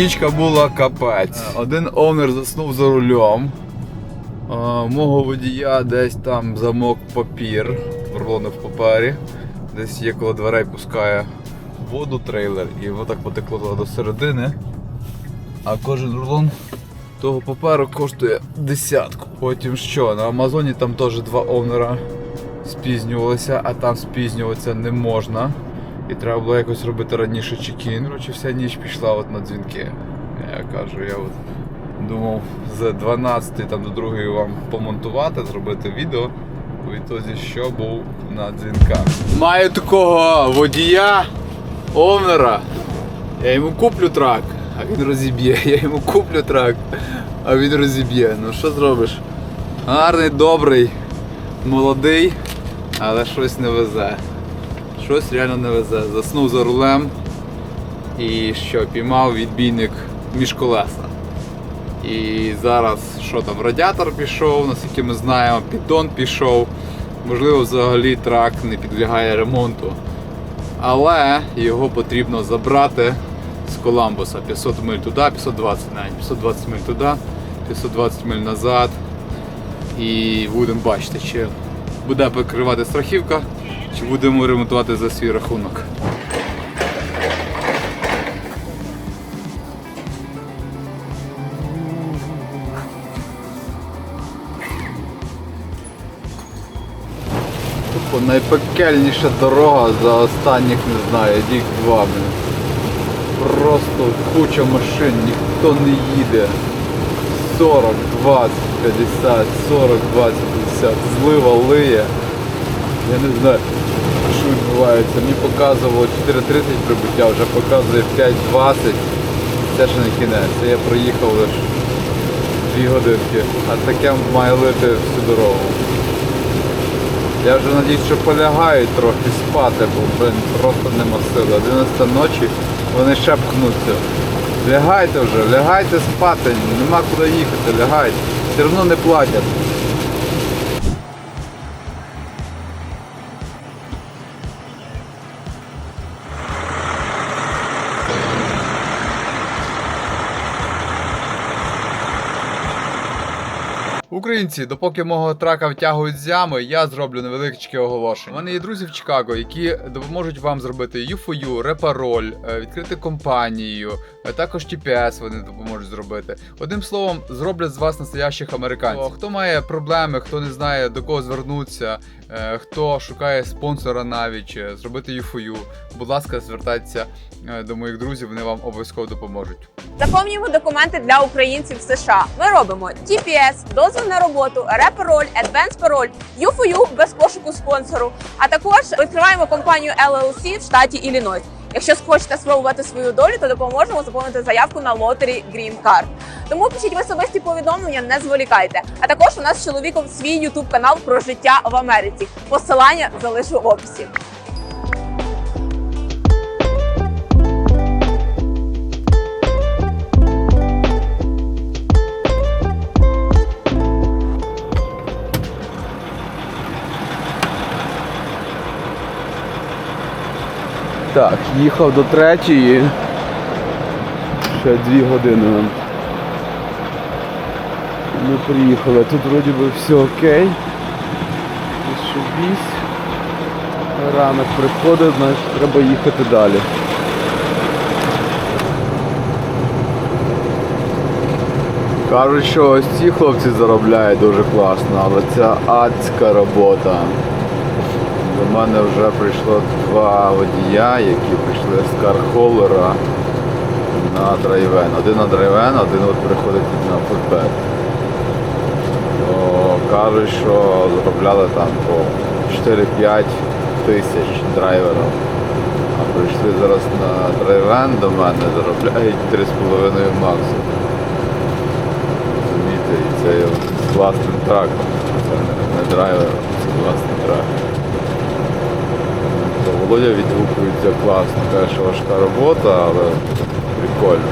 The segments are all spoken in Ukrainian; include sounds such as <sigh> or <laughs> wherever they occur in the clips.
Нічка була капець. Один овнер заснув за рулем. Мого водія десь там замок папір, рулони в папері. Десь є коло дверей пускає воду трейлер і воно так потекло до середини. А кожен рулон того паперу коштує десятку. Потім що? На Амазоні там теж два овнера спізнювалися, а там спізнюватися не можна. І треба було якось робити раніше чекін. Коротше, вся ніч пішла от на дзвінки. Я кажу, я от думав з 12 там до 2 вам помонтувати, зробити відео. У відтоді що був на дзвінках. Маю такого водія, овнера. Я йому куплю трак, а він розіб'є. <laughs> Я йому куплю трак, а він розіб'є. Ну що зробиш? Гарний, добрий, молодий, але щось не везе. Щось реально не везе. Заснув за рулем і що, піймав відбійник між колеса. І зараз що там, радіатор пішов, наскільки ми знаємо, піддон пішов. Можливо, взагалі трак не підлягає ремонту. Але його потрібно забрати з Коламбуса 500 миль туди, 520 навіть, 520 миль туди, 520 миль назад. І будемо бачити, чи буде покривати страхівка, чи будемо ремонтувати за свій рахунок. Тупо найпекельніша дорога за останніх, не знаю, рік два. Просто куча машин, ніхто не їде. 40, 20, 50, 40, 20, 50, злива лиє. Я не знаю, відбувається. Мені показувало 4.30 прибуття, вже показує 5.20. Це ще не кінець. Я проїхав лише 2 годинки. А таке має лити всю дорогу. Я вже надіюсь, що полягають трохи спати, бо блин, просто нема сили. 11 ночі вони ще пхнуться. Лягайте вже, лягайте спати, нема куди їхати, лягайте. Все одно не платять. Українці, допоки мого трака втягують з ями, я зроблю невеличке оголошення. У мене є друзі в Чикаго, які допоможуть вам зробити U4U, репароль, е, відкрити компанію, е, також TPS вони допоможуть зробити. Одним словом, зроблять з вас настоящих американців. Хто має проблеми, хто не знає до кого звернутися, е, хто шукає спонсора навіть е, зробити U4U, будь ласка, звертайтеся е, до моїх друзів, вони вам обов'язково допоможуть. Заповнюємо документи для українців в США. Ми робимо TPS, дозвіл на роботу, репароль, Advance пароль, U4U без пошуку спонсору. А також відкриваємо компанію LLC в штаті Іллінойс. Якщо хочете спробувати свою долю, то допоможемо заповнити заявку на лотері Green Card. Тому пишіть в особисті повідомлення, не зволікайте. А також у нас з чоловіком свій YouTube канал про життя в Америці. Посилання залишу в описі. Так, їхав до третьої. Ще дві години нам. Ми приїхали. Тут вроді би все окей. Вісь. Ранок приходить, значить треба їхати далі. Кажуть, що ось ці хлопці заробляють дуже класно, але це адська робота. До мене вже прийшло два водія, які прийшли з кархолера на драйвен. Один на драйвен, один от приходить на футбет. Кажуть, що заробляли там по 4-5 тисяч драйвером. А прийшли зараз на драйвен до мене, заробляють 3,5 максимум. Розумієте, і це з власним траком. Це не- драйвером, це власний трак. Володя відгукується класно, каже, важка робота, але прикольно.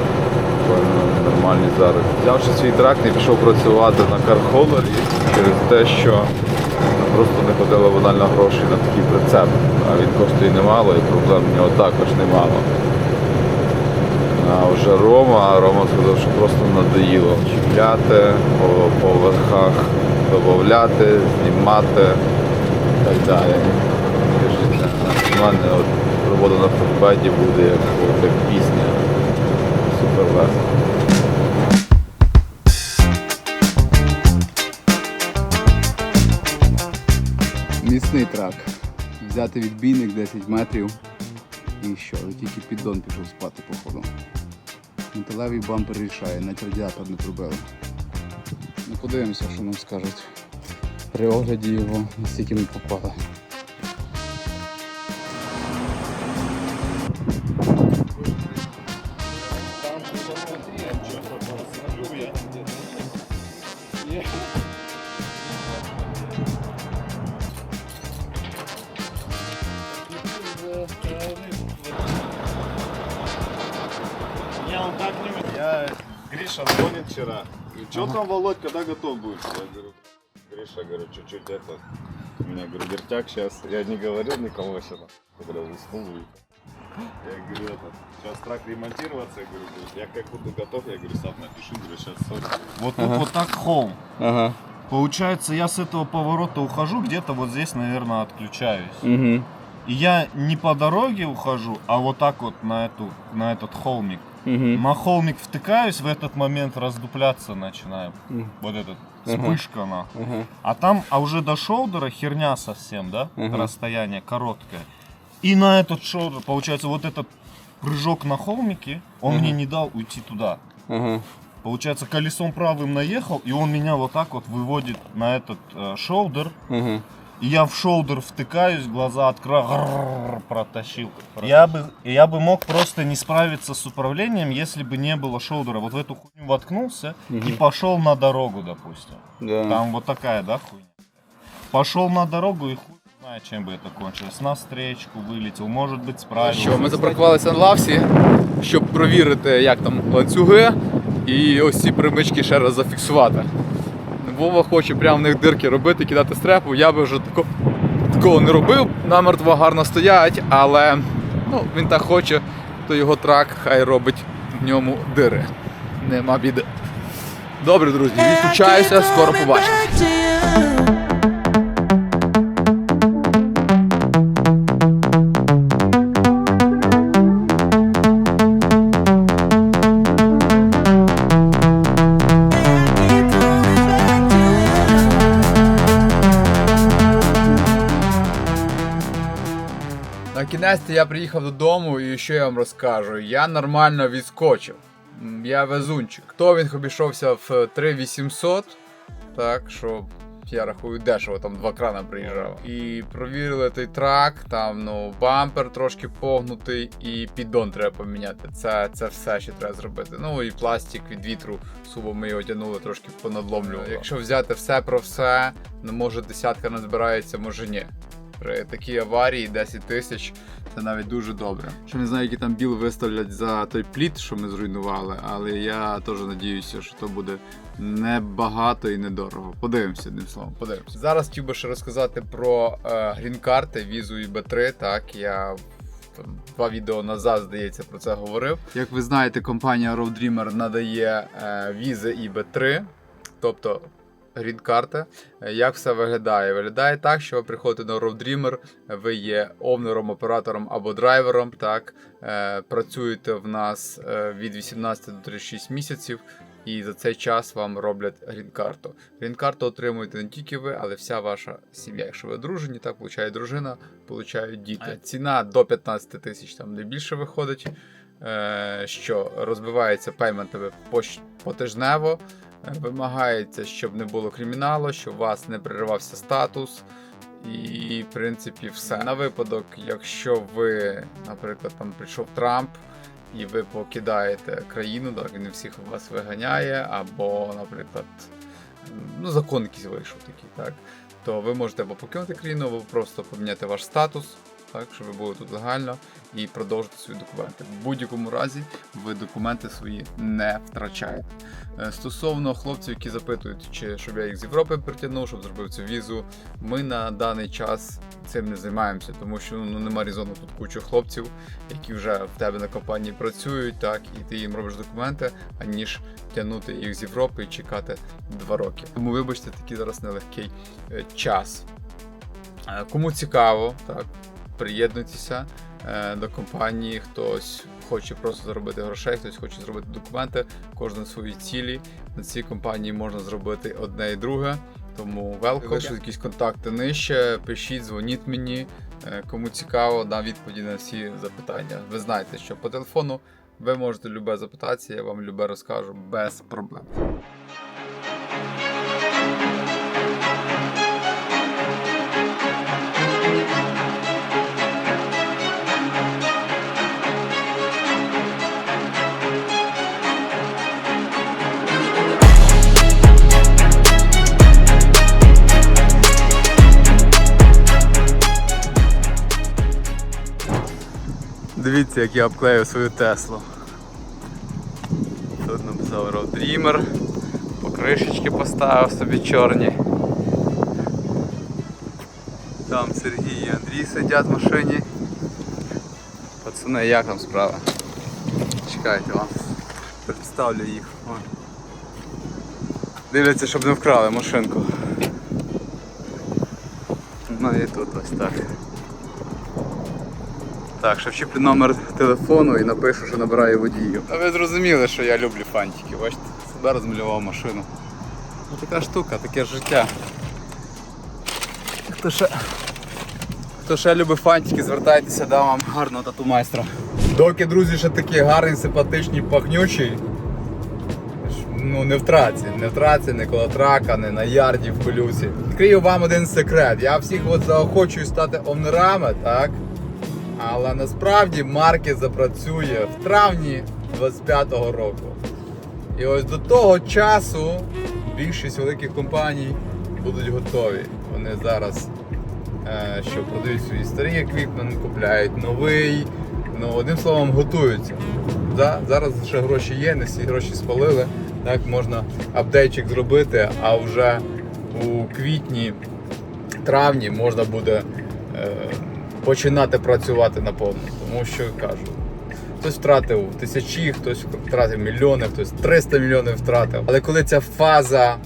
Прикольно, нормальний зараз. Взявши свій трак, не пішов працювати на кархолері через те, що просто не ходила банально грошей на такий прицеп. А він коштує немало і проблем в нього також немало. А вже Рома, а Рома сказав, що просто надоїло чіпляти по поверхах, додати, знімати і так далі. От робота на фотбеді буде як пісня. Супер весело. Міцний трак. Взяти відбійник 10 метрів. І що? Тільки піддон пішов спати, походу. Металевий бампер рішає, навіть радіатор не пробили. Ну подивимося, що нам скажуть. При огляді його, наскільки ми попали. Что там, Володь, когда готов будешь? Я говорю, Гриша, говорю, чуть-чуть это... У меня, говорю, вертяк сейчас. Я не говорил никому вообще. Когда уснул. и- Я говорю, это, сейчас трак ремонтироваться. Я говорю, я как буду готов, я говорю, сам напишу, говорю, сейчас Вот тут вот так холм. Ага. Получается, я с этого поворота ухожу, где-то вот здесь, наверное, отключаюсь. Угу. И я не по дороге ухожу, а вот так вот на, эту, на этот холмик. Угу. На холмик втыкаюсь, в этот момент раздупляться начинаю. Мгм. Вот этот, вспышка на. Ага. А там, а уже до шоудера херня совсем, да? Ага. Расстояние короткое. И на этот шоудер, получается, вот этот прыжок на холмике, он Ага. мне не дал уйти туда. Ага. Получается, колесом правым наехал, и он меня вот так вот выводит на этот э, шоудер. Ага. И я в шоудер втыкаюсь, глаза открою, грррр, протащил. Я бы, я бы мог просто не справиться с управлением, если бы не было шоудера. Вот в эту хуйню воткнулся и Мгм. пошел на дорогу, допустим. Да. Там вот такая, да, хуйня? Пошел на дорогу и хуй знает, чем бы это кончилось. На встречку вылетел, может быть, справился. Що, ми запаркувалися на лавсі, щоб провірити, як там ланцюги, і ось ці примички ще раз зафіксувати. Вова хоче прямо в них дирки робити, кидати стрепу. Я би вже тако, такого не робив, Намер два гарно стоять, але ну, він так хоче, то його трак хай робить в ньому дири. Нема біди. Добре, друзі, відключаюся, скоро побачимо. Я приїхав додому і що я вам розкажу? Я нормально відскочив. Я везунчик. То він обійшовся в 3800, так що я рахую дешево, там два крана приїжджав. І провірили той трак, там ну бампер трошки погнутий, і піддон треба поміняти. Це, це все, що треба зробити. Ну і пластик від вітру суво ми його тягнули, трошки понадломлювали. Якщо взяти все про все, ну може десятка не збирається, може ні. При такій аварії 10 тисяч це навіть дуже добре. Що не знаю, які там біл виставлять за той пліт, що ми зруйнували, але я теж надіюся, що то буде небагато і недорого. Подивимося, одним словом, подивимося. Зараз хотів би ще розказати про е, грін-карти візу IB3. Так, я два відео назад, здається, про це говорив. Як ви знаєте, компанія Road Dreamer надає е, візи IB3, тобто грін-карта. Е, Як все виглядає? Виглядає так, що ви приходите на RoadDreamer, ви є овнером, оператором або драйвером. Так, е, працюєте в нас е, від 18 до 36 місяців, і за цей час вам роблять грін-карту. Грін-карту отримуєте не тільки ви, але вся ваша сім'я. Якщо ви одружені, так получає дружина, получають діти. Ціна до 15 тисяч там не більше виходить. Що розбивається пейментами потижнево. Вимагається, щоб не було криміналу, щоб у вас не переривався статус. І, в принципі, все. На випадок, якщо ви, наприклад, там прийшов Трамп, і ви покидаєте країну, так він всіх вас виганяє, або, наприклад, ну, закон якийсь вийшов такий, так, то ви можете або покинути країну, або просто поміняти ваш статус так, щоб ви були тут легально і продовжити свої документи. В будь-якому разі ви документи свої не втрачаєте. Е, Стосовно хлопців, які запитують, чи щоб я їх з Європи притягнув, щоб зробив цю візу, ми на даний час цим не займаємося, тому що ну нема різону тут кучу хлопців, які вже в тебе на компанії працюють, так і ти їм робиш документи, аніж тягнути їх з Європи і чекати два роки. Тому вибачте, такий зараз нелегкий е, час. Е, Кому цікаво, так приєднуйтеся е, до компанії. Хтось хоче просто заробити грошей, хтось хоче зробити документи, кожен свої цілі. На цій компанії можна зробити одне і друге. Тому велком. Лишу якісь контакти нижче, пишіть, дзвоніть мені. Е, Кому цікаво, дам відповіді на всі запитання. Ви знаєте, що по телефону ви можете любе запитатися, я вам любе розкажу без проблем. Дивіться, як я обклею свою Теслу. Тут написав Road Dreamer, покришечки поставив собі чорні. Там Сергій і Андрій сидять в машині. Пацани, як там справа? Чекайте вам. Представлю їх. О. Дивляться, щоб не вкрали машинку. Ну і тут ось так. Так, ще вчіплю номер телефону і напишу, що набираю водію. А ви зрозуміли, що я люблю фантики. Бачите, себе розмалював машину. Ну така штука, таке життя. Хто ще, хто ще любить фантики, звертайтеся, дам вам гарного тату майстра. Доки, друзі, ще такі гарні, симпатичні, пахнючі. Ну, не в траці, не в траці, не коло трака, не на ярді в колюсі. Відкрию вам один секрет. Я всіх от заохочую стати овнерами, так? Але насправді маркет запрацює в травні 25-го року. І ось до того часу більшість великих компаній будуть готові. Вони зараз е, що продають свої старі еквіпмент, купляють новий. Ну, одним словом, готуються. Да? Зараз ще гроші є, не всі гроші спалили. Так, можна апдейтчик зробити, а вже у квітні, травні можна буде е, починати працювати наповну. Тому що кажу, хтось втратив тисячі, хтось втратив мільйони, хтось 300 мільйонів втратив. Але коли ця фаза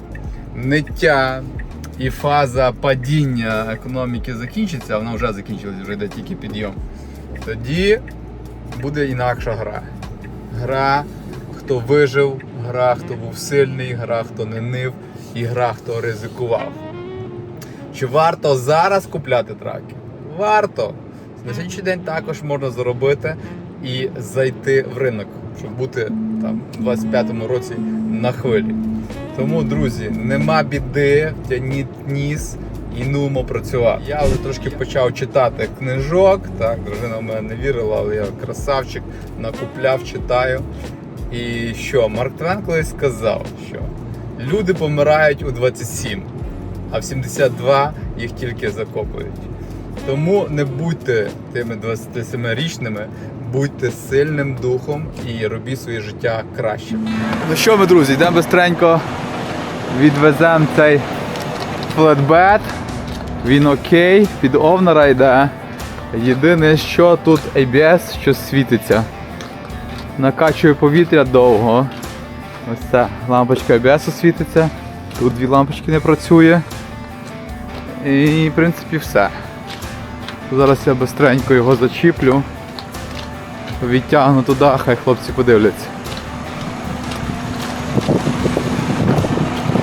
ниття і фаза падіння економіки закінчиться, а вона вже закінчилась, вже йде тільки підйом, тоді буде інакша гра. Гра, хто вижив, гра, хто був сильний, гра, хто не нив, і гра, хто ризикував. Чи варто зараз купляти траки? Варто. На сьогоднішній день також можна заробити і зайти в ринок, щоб бути там у 25-му році на хвилі. Тому, друзі, нема біди, тяніть ніс і нумо працювати. Я вже трошки почав читати книжок. Так, дружина в мене не вірила, але я красавчик накупляв, читаю. І що, Марк Твен колись сказав, що люди помирають у 27, а в 72 їх тільки закопують. Тому не будьте тими 27-річними, будьте сильним духом і робіть своє життя кращим. Ну що ми, друзі, йдемо бистренько, відвеземо цей флетбет. Він окей, під овнера йде. Єдине, що тут ABS, що світиться. Накачує повітря довго. Ось ця лампочка ABS світиться. Тут дві лампочки не працює. І в принципі все. Зараз я бистренько його зачіплю. Відтягну туди, хай хлопці подивляться.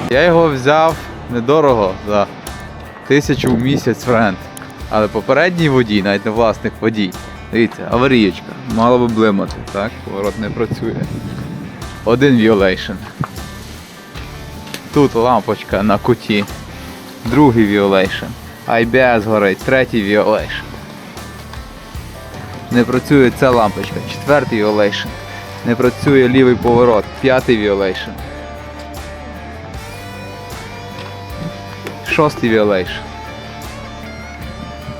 Я його взяв недорого за тисячу в місяць френд. Але попередній водій, навіть не власник водій. Дивіться, аварієчка. Мало би блимати, так? Поворот не працює. Один violation. Тут лампочка на куті. Другий violation. IBS горить, третій violation. Не працює ця лампочка, четвертий violation. Не працює лівий поворот, п'ятий violation. Шостий violation.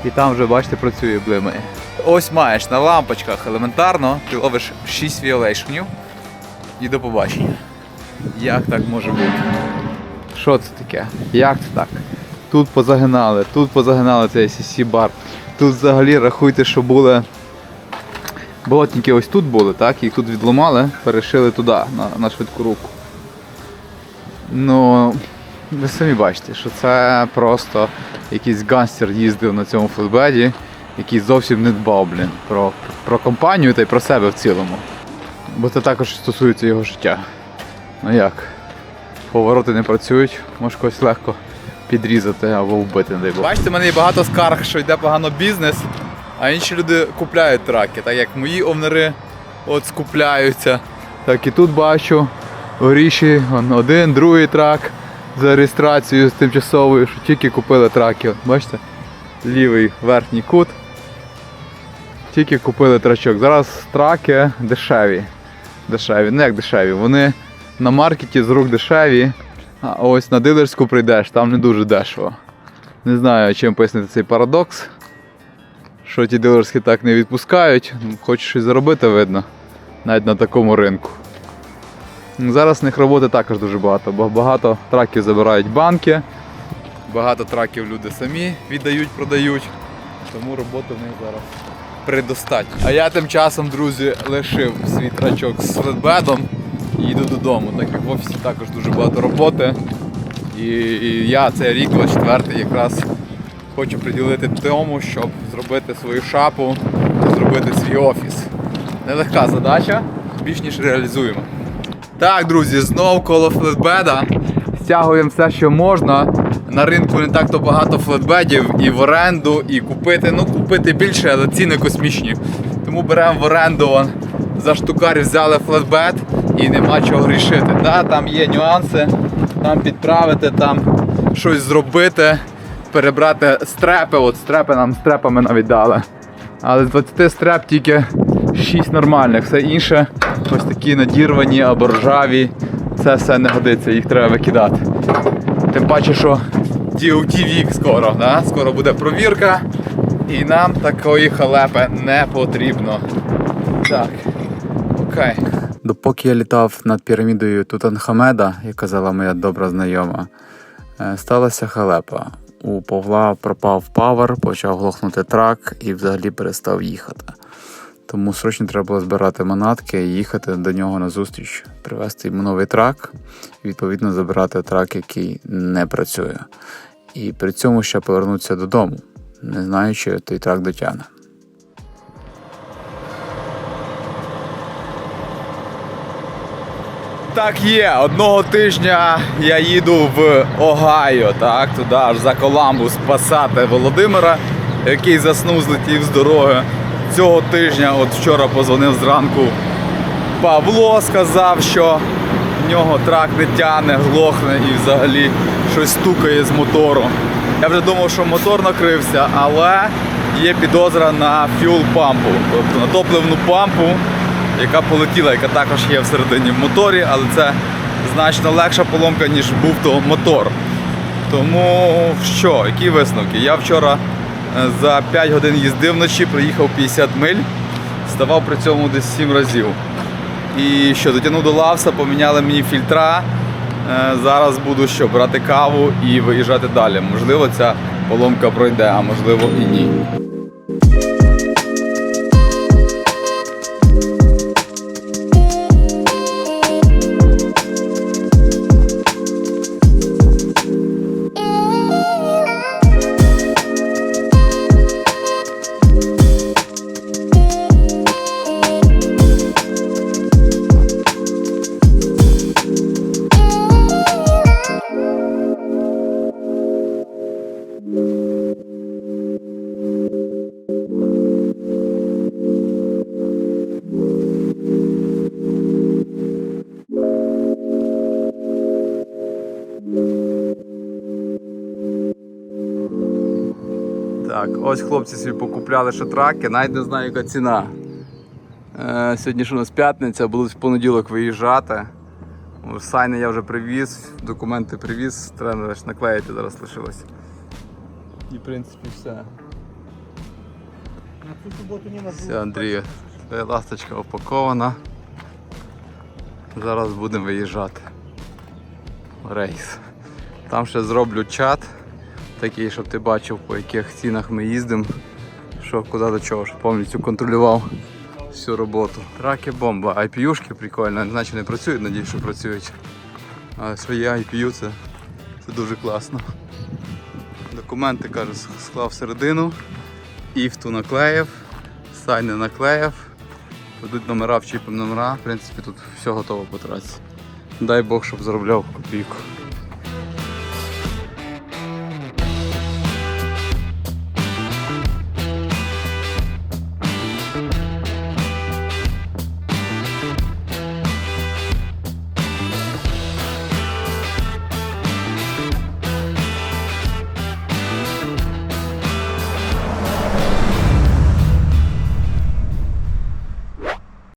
І там вже, бачите, працює блимає. Ось маєш на лампочках елементарно, ти ловиш 6 віолейшенів і до побачення. Як так може бути? Що це таке? Як це так? Тут позагинали, тут позагинали цей CC бар. Тут взагалі рахуйте, що були. Болотники ось тут були, так? Їх тут відломали, перешили туди, на, на швидку руку. Ну, ви самі бачите, що це просто якийсь ганстер їздив на цьому флетбеді, який зовсім не дбав, блін, про, про компанію та й про себе в цілому. Бо це також стосується його життя. Ну як? Повороти не працюють, може когось легко підрізати або вбити, не дай Бог. Бачите, в мене є багато скарг, що йде погано бізнес, а інші люди купляють траки, так як мої овнери от скупляються. Так і тут бачу горіші, один, другий трак за реєстрацією з тимчасовою, що тільки купили траки. От Бачите? Лівий верхній кут. Тільки купили трачок. Зараз траки дешеві. Дешеві. Ну як дешеві. Вони на маркеті з рук дешеві, а ось на дилерську прийдеш, там не дуже дешево. Не знаю, чим пояснити цей парадокс. Що ті дилерські так не відпускають. Хочеш щось заробити, видно. Навіть на такому ринку. Зараз в них роботи також дуже багато, бо багато траків забирають банки, багато траків люди самі віддають, продають. Тому роботи в них зараз предостатньо. А я тим часом, друзі, лишив свій трачок з флетбедом і йду додому, так як в офісі також дуже багато роботи. І, і я цей рік, 24 якраз хочу приділити тому, щоб зробити свою шапу, зробити свій офіс. Нелегка задача, більш ніж реалізуємо. Так, друзі, знов коло флетбеда. Стягуємо все, що можна. На ринку не так то багато флетбедів і в оренду, і купити. Ну, купити більше, але ціни космічні. Тому беремо в оренду за штукарів взяли флетбед і нема чого рішити. Да, там є нюанси, там підправити, там щось зробити, перебрати стрепи. От стрепи нам стрепами навіть дали. Але з 20 стреп тільки 6 нормальних, все інше ось такі надірвані або ржаві. Це все не годиться, їх треба викидати. Тим паче, що DOT вік скоро, да? скоро буде провірка, і нам такої халепи не потрібно. Так, окей. Допоки я літав над пірамідою Тутанхамеда, як казала моя добра знайома, е, сталася халепа. У Павла пропав павер, почав глохнути трак і взагалі перестав їхати. Тому срочно треба було збирати манатки і їхати до нього на зустріч, привезти йому новий трак, відповідно забирати трак, який не працює. І при цьому ще повернутися додому, не знаючи, той трак дотягне. Так є, одного тижня я їду в Огайо, так, туди аж за Коламбус спасати Володимира, який заснув, злетів з дороги. Цього тижня, от вчора позвонив зранку Павло, сказав, що в нього трак не тягне, глохне і взагалі щось стукає з мотору. Я вже думав, що мотор накрився, але є підозра на фюл пампу, тобто на топливну пампу, яка полетіла, яка також є всередині в моторі, але це значно легша поломка, ніж був то мотор. Тому що, які висновки? Я вчора е, за 5 годин їздив вночі, проїхав 50 миль, ставав при цьому десь 7 разів. І що, дотягнув до лавса, поміняли мені фільтра. Е, Зараз буду що, брати каву і виїжджати далі. Можливо, ця поломка пройде, а можливо і ні. Ось хлопці собі покупляли шатраки, навіть не знаю, яка ціна. Е, сьогодні ж у нас п'ятниця, будуть в понеділок виїжджати. Сайни я вже привіз, документи привіз, треба лише наклеїти зараз лишилось. І в принципі все. Все, Андрію, твоя ласточка упакована. Зараз будемо виїжджати. Рейс. Там ще зроблю чат, такий, щоб ти бачив, по яких цінах ми їздимо, що куди до чого, щоб повністю контролював всю роботу. Траки бомба, IPU-шки прикольно, значить не працюють, надіюсь, що працюють. Але що IPU, це, це дуже класно. Документи, каже, склав всередину, іфту наклеїв, сайни наклеїв, ведуть номера, вчіпимо номера. В принципі, тут все готово по трасі. Дай Бог, щоб заробляв копійку.